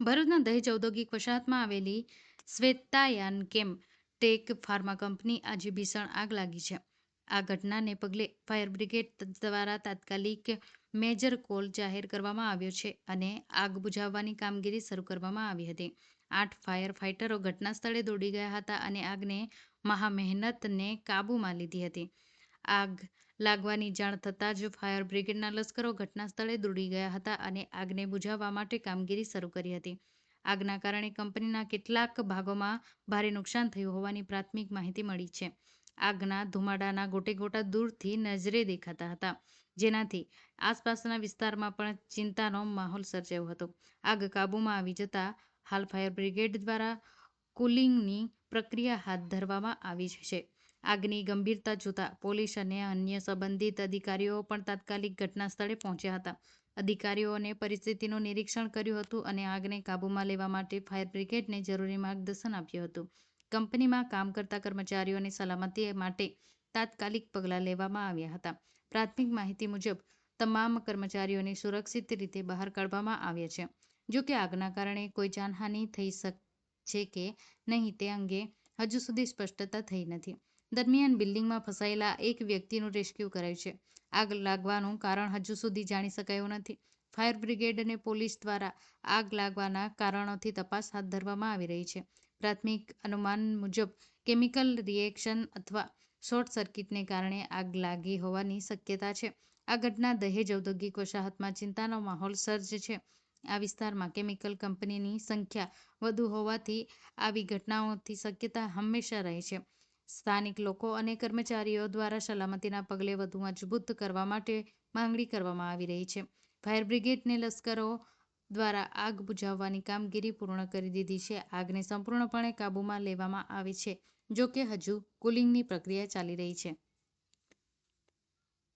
ભરૂચના દહેજ ઔદ્યોગિક વસાહતમાં આવેલી શ્વેતાયાન કેમ ટેક ફાર્મા કંપની આજે ભીષણ આગ લાગી છે. આ ઘટનાને પગલે ફાયર બ્રિગેડ દ્વારા તાત્કાલિક મેજર કોલ જાહેર કરવામાં આવ્યો છે અને આગ બુઝાવવાની કામગીરી શરૂ કરવામાં આવી હતી. આઠ ફાયર ફાઇટરો ઘટના સ્થળે દોડી ગયા હતા અને આગને મહા મહેનતને કાબૂમાં લીધી હતી. આગ લાગવાની જાણ થતાં જ ફાયર બ્રિગેડના લશ્કરો ઘટના સ્થળે દોડી ગયા હતા અને આગને બુઝાવવા માટે કામગીરી શરૂ કરી હતી. આગના કારણે કંપનીના કેટલાક ભાગોમાં ભારે નુકસાન થયું હોવાની પ્રાથમિક માહિતી મળી છે. આગના ધુમાડાના ગોટેગોટા દૂરથી નજરે દેખાતા હતા, જેનાથી આસપાસના વિસ્તારમાં પણ ચિંતાનો માહોલ સર્જાયો હતો. આગ કાબૂમાં આવી જતા હાલ ફાયર બ્રિગેડ દ્વારા કુલિંગની પ્રક્રિયા હાથ ધરવામાં આવી છે. આગની ગંભીરતા જોતા પોલીસ અને અન્ય સંબંધિત અધિકારીઓ પણ તાત્કાલિક ઘટના સ્થળે પહોંચ્યા હતા. અધિકારીઓને પરિસ્થિતિનું નિરીક્ષણ કર્યું હતું અને આગને કાબૂમાં લેવા માટે ફાયર બ્રિગેડને જરૂરી માર્ગદર્શન આપ્યું હતું. કંપનીમાં કામ કરતા કર્મચારીઓની સલામતી માટે તાત્કાલિક પગલાં લેવામાં આવ્યા હતા. પ્રાથમિક માહિતી મુજબ, તમામ કર્મચારીઓને સુરક્ષિત રીતે બહાર કાઢવામાં આવ્યા છે. જો કે આગના કારણે કોઈ જાનહાનિ થઈ શકે, છે કે નહીં તે અંગે હજુ સુધી સ્પષ્ટતા થઈ નથી. દરમિયાન બિલ્ડિંગમાં ફસાયેલા એક વ્યક્તિનું રેસ્ક્યુ કરાયું છે. આગ લાગવાનું કારણ હજુ સુધી જાણી શકાયું નથી. ફાયર બ્રિગેડ અને પોલીસ દ્વારા આગ લાગવાના કારણોથી તપાસ હાથ ધરવામાં આવી રહી છે. પ્રાથમિક અનુમાન મુજબ, કેમિકલ રિએક્શન અથવા શોર્ટ સર્કિટને કારણે આગ લાગી હોવાની શક્યતા છે. આ ઘટના દહેજ ઔદ્યોગિક વસાહતમાં ચિંતાનો માહોલ સર્જ છે. આ વિસ્તારમાં કેમિકલ કંપનીની સંખ્યા વધુ હોવાથી આવી ઘટનાઓથી શક્યતા હંમેશા રહે છે. સ્થાનિક લોકો અને કર્મચારીઓ દ્વારા સલામતીના પગલે વધુ મજબૂત કરવા માટે માંગણી કરવામાં આવી રહી છે. ફાયર બ્રિગેડને લશ્કરો દ્વારા આગ બુઝાવવાની કામગીરી પૂર્ણ કરી દીધી છે. આગને સંપૂર્ણપણે કાબૂમાં લેવામાં આવી છે જો કે હજુ કુલિંગની પ્રક્રિયા ચાલી રહી છે.